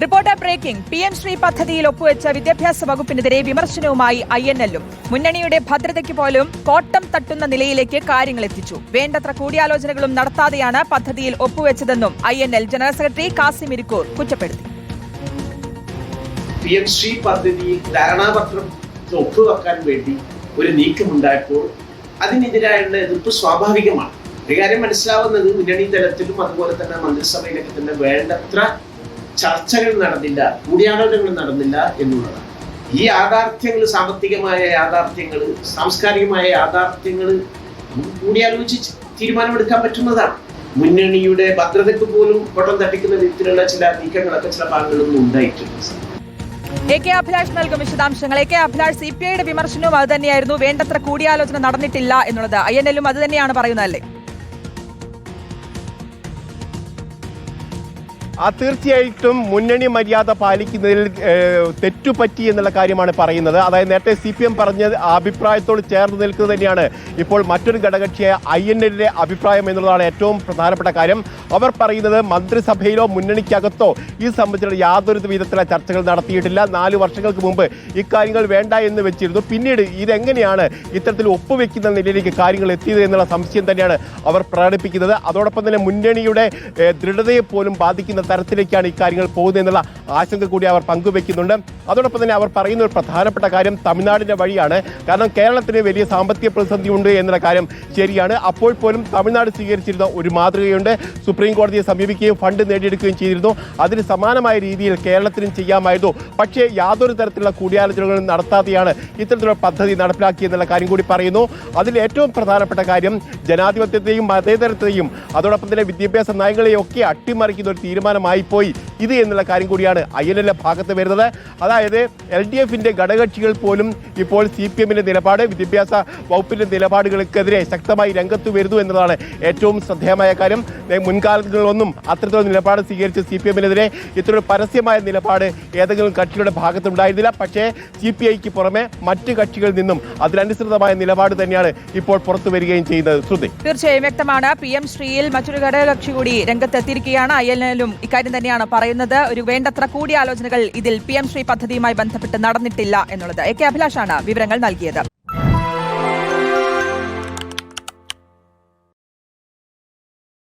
Reporter breaking. P M Shri പദ്ധതിയിൽ ഒപ്പുവെച്ച വിദ്യാഭ്യാസ വകുപ്പിനെതിരെ വിമർശനവുമായി ഐ എൻ എല്ലും മുന്നണിയുടെ ഭദ്രതയ്ക്ക് പോലും കോട്ടം തട്ടുന്ന നിലയിലേക്ക് കാര്യങ്ങൾ എത്തിച്ചു. വേണ്ടത്ര കൂടിയാലോചനകളും നടത്താതെയാണ് പദ്ധതിയിൽ ഒപ്പുവെച്ചതെന്നും I N L general secretary Kasim Irikkur കുറ്റപ്പെടുത്തി. പി എം ശ്രീ പദ്ധതി ധാരണാപത്രം ഒപ്പുവെക്കാൻ വേണ്ടി ഒരു നീക്കമുണ്ടായപ്പോൾ അതിനെതിരായുള്ള എതിർപ്പ് സ്വാഭാവികമാണ്. കാര്യം മനസ്സിലാവുന്നത് മുന്നണി തലത്തിലും അതുപോലെ തന്നെ മന്ത്രിസഭയിലൊക്കെ തന്നെ വേണ്ടത്ര ചർച്ചകൾ നടന്നില്ല കൂടിയാലോചനകൾ നടന്നില്ല എന്നുള്ളതാണ്. ഈ യാഥാർത്ഥ്യങ്ങൾ സാമ്പത്തികമായ യാഥാർത്ഥ്യങ്ങൾ സാംസ്കാരികമായ യാഥാർത്ഥ്യങ്ങൾ കൂടിയാലോചിച്ച് തീരുമാനമെടുക്കാൻ പറ്റുന്നതാണ്. മുന്നണിയുടെ ഭദ്രതയ്ക്ക് പോലും പൊട്ടം തട്ടിക്കുന്ന വിധത്തിലുള്ള ചില നീക്കങ്ങളൊക്കെ ചില ഭാഗങ്ങളൊന്നും ഉണ്ടായിട്ടുണ്ട് എ കെ അഭിലാഷ് നൽകും വിശദാംശങ്ങൾ. A K Abhilash C P ഐയുടെ വിമർശനവും അത് തന്നെയായിരുന്നു. വേണ്ടത്ര കൂടിയാലോചന നടന്നിട്ടില്ല എന്നുള്ളത്. ഐ എൻ എല്ലും അത് തന്നെയാണ് പറയുന്നത് അല്ലേ? ആ തീർച്ചയായിട്ടും മുന്നണി മര്യാദ പാലിക്കുന്നതിൽ തെറ്റുപറ്റി എന്നുള്ള കാര്യമാണ് പറയുന്നത്. അതായത് നേരത്തെ സി പി എം പറഞ്ഞ അഭിപ്രായത്തോട് ചേർന്ന് നിൽക്കുന്നത് തന്നെയാണ് ഇപ്പോൾ മറ്റൊരു ഘടകക്ഷിയായ ഐ എൻ എല്ലിലെ അഭിപ്രായം എന്നുള്ളതാണ് ഏറ്റവും പ്രധാനപ്പെട്ട കാര്യം. അവർ പറയുന്നത് മന്ത്രിസഭയിലോ മുന്നണിക്കകത്തോ ഈ സംബന്ധിച്ചുള്ള യാതൊരു വിധത്തിലുള്ള ചർച്ചകൾ നടത്തിയിട്ടില്ല. നാല് വർഷങ്ങൾക്ക് മുമ്പ് ഇക്കാര്യങ്ങൾ വേണ്ട എന്ന് വെച്ചിരുന്നു. പിന്നീട് ഇതെങ്ങനെയാണ് ഇത്തരത്തിൽ ഒപ്പുവെക്കുന്ന നിലയിലേക്ക് കാര്യങ്ങൾ എത്തിയത് എന്നുള്ള സംശയം തന്നെയാണ് അവർ പ്രകടിപ്പിക്കുന്നത്. അതോടൊപ്പം തന്നെ മുന്നണിയുടെ ദൃഢതയെ പോലും ബാധിക്കുന്ന തരത്തിലേക്കാണ് ഇക്കാര്യങ്ങൾ പോകുന്നത് എന്നുള്ള ആശങ്ക കൂടി അവർ പങ്കുവെക്കുന്നുണ്ട്. അതോടൊപ്പം തന്നെ അവർ പറയുന്ന ഒരു പ്രധാനപ്പെട്ട കാര്യം തമിഴ്നാടിന്റെ വഴിയാണ്. കാരണം കേരളത്തിന് വലിയ സാമ്പത്തിക പ്രതിസന്ധി ഉണ്ട് എന്നുള്ള കാര്യം ശരിയാണ്. അപ്പോൾ പോലും തമിഴ്നാട് സ്വീകരിച്ചിരുന്ന ഒരു മാതൃകയുണ്ട്. സുപ്രീം കോടതിയെ സമീപിക്കുകയും ഫണ്ട് നേടിയെടുക്കുകയും ചെയ്തിരുന്നു. അതിന് സമാനമായ രീതിയിൽ കേരളത്തിനും ചെയ്യാമായിരുന്നു. പക്ഷേ യാതൊരു തരത്തിലുള്ള കൂടിയാലോചനകളും നടത്താതെയാണ് ഇത്തരത്തിലുള്ള പദ്ധതി നടപ്പിലാക്കി എന്നുള്ള കാര്യം കൂടി പറയുന്നു. അതിൽ ഏറ്റവും പ്രധാനപ്പെട്ട കാര്യം ജനാധിപത്യത്തെയും മതേതരത്തെയും അതോടൊപ്പം തന്നെ വിദ്യാഭ്യാസ നയങ്ങളെയും ഒക്കെ അട്ടിമറിക്കുന്ന ഒരു തീരുമാനമായി പോയി ഇത് എന്നുള്ള കാര്യം കൂടിയാണ് ഐ എൻ ഭാഗത്ത് വരുന്നത്. അതായത് എൽ ഡി എഫിന്റെ ഘടകകക്ഷികൾ പോലും ഇപ്പോൾ സി പി എമ്മിന്റെ നിലപാട് വിദ്യാഭ്യാസ വകുപ്പിന്റെ നിലപാടുകൾക്കെതിരെ ശക്തമായി രംഗത്ത് വരുന്നു എന്നതാണ് ഏറ്റവും ശ്രദ്ധേയമായ കാര്യം. മുൻകാലങ്ങളിലൊന്നും അത്തരത്തിലുള്ള നിലപാട് സ്വീകരിച്ച സി പി എമ്മിനെതിരെ ഇത്തരം പരസ്യമായ നിലപാട് ഏതെങ്കിലും കക്ഷിയുടെ ഭാഗത്തുണ്ടായിരുന്നില്ല. പക്ഷേ സി പി ഐക്ക് പുറമെ മറ്റ് കക്ഷികളിൽ നിന്നും അതിനനുസൃതമായ നിലപാട് തന്നെയാണ് ഇപ്പോൾ പുറത്തു വരികയും ചെയ്യുന്നത്. ശ്രുതി. തീർച്ചയായും വ്യക്തമാണ്. പി എം ശ്രീയിൽ മറ്റൊരു ഘടകകക്ഷി കൂടി രംഗത്തെത്തിയിരിക്കുകയാണ്. ഐ എൽ ഇക്കാര്യം തന്നെയാണ് പറയുന്നത്. ഒരു വേണ്ടത്ര കൂടിയാലോചനകൾ ഇതിൽ പി എം ശ്രീ പദ്ധതിയുമായി ബന്ധപ്പെട്ട് നടന്നിട്ടില്ല എന്നുള്ളത്. എ കെ അഭിലാഷാണ് വിവരങ്ങൾ നൽകിയത്.